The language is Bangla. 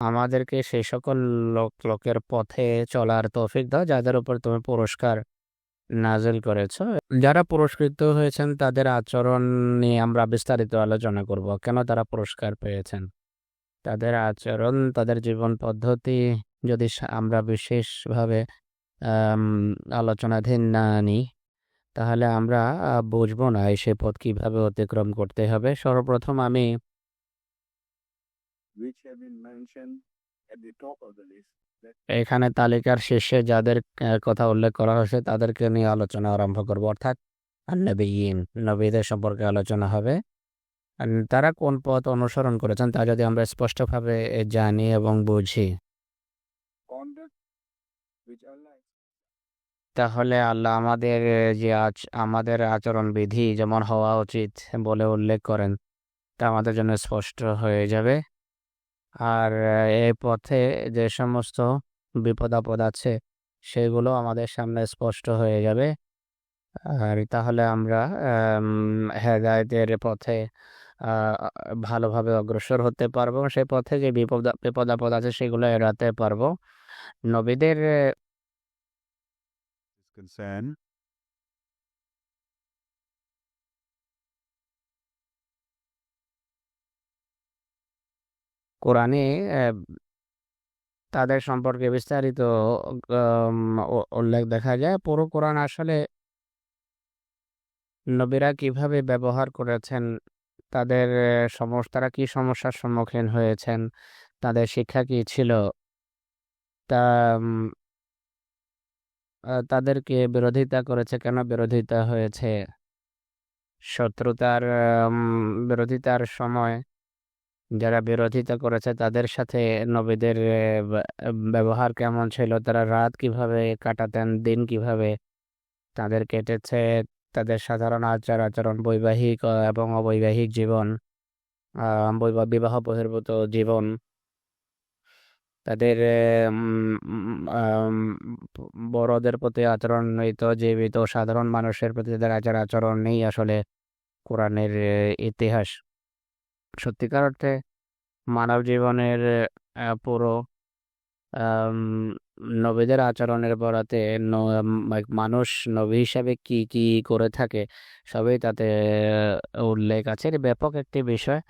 আমাদেরকে সেই সকল লোক, লোকের পথে চলার তৌফিক দাও, যাদের উপর তুমি পুরস্কার নাজিল করেছ। যারা পুরস্কৃত হয়েছেন, তাদের আচরণ নিয়ে আমরা বিস্তারিত আলোচনা করব। কেন তারা পুরস্কার পেয়েছেন? তাদের আচরণ, তাদের জীবন পদ্ধতি, যদি আমরা বিশেষভাবে আলোচনাধীন না নিই তাহলে আমরা বুঝব না এই সে পথ কীভাবে অতিক্রম করতে হবে। সর্বপ্রথম আমি এখানে তালিকার শীর্ষে যাদের কথা উল্লেখ করা হয়েছে তাদেরকে নিয়ে আলোচনা আরম্ভ করব। অর্থাৎ নবীন নবীদের সম্পর্কে আলোচনা হবে। তারা কোন পথ অনুসরণ করেছেন তা যদি আমরা স্পষ্টভাবে জানি এবং বুঝি। তাহলে আল্লাহ আমাদের যে আচ আমাদের আচরণ বিধি যেমন হওয়া উচিত বলে উল্লেখ করেন তা আমাদের জন্য স্পষ্ট হয়ে যাবে। আর এই পথে যে সমস্ত বিপদ আপদ আছে সেগুলো আমাদের সামনে স্পষ্ট হয়ে যাবে। আর তাহলে আমরা আম, হেদায়েতের পথে ভালোভাবে অগ্রসর হতে পারব। সেই পথে যে বিপদ বিপদ আপদ আছে সেগুলো এড়াতে পারব। নবীদের কোরআনে তাদের সম্পর্কে বিস্তারিত উল্লেখ দেখা যায়। পুরো কোরআন আসলে নবীরা কীভাবে ব্যবহার করেছেন, তাদের সমস্যা তারা কি সমস্যার সম্মুখীন হয়েছেন, তাদের শিক্ষা কি ছিল, তা তাদেরকে বিরোধিতা করেছে কেন, বিরোধিতা হয়েছে, শত্রুতার বিরোধিতার সময় যারা বিরোধিতা করেছে তাদের সাথে নবীদের ব্যবহার কেমন ছিল? তারা রাত কীভাবে কাটাতেন? দিন কীভাবে তাদের কেটেছে? তাদের সাধারণ আচার আচরণ, বৈবাহিক এবং অবৈবাহিক জীবন বৈবাহ বহির্ভূত জীবন, তাদের বড়দের প্রতি আচরণ নয়তো জীবিত, সাধারণ মানুষের প্রতি তাদের আচার আচরণ নেই আসলে কোরআনের ইতিহাস। সত্যিকার অর্থে মানব জীবনের পুরো নবীদের আচরণের বরাতে মানুষ নবী হিসাবে কি কি করে থাকে, সবই তাতে, উল্লেখ আছে। এটি ব্যাপক একটি বিষয়।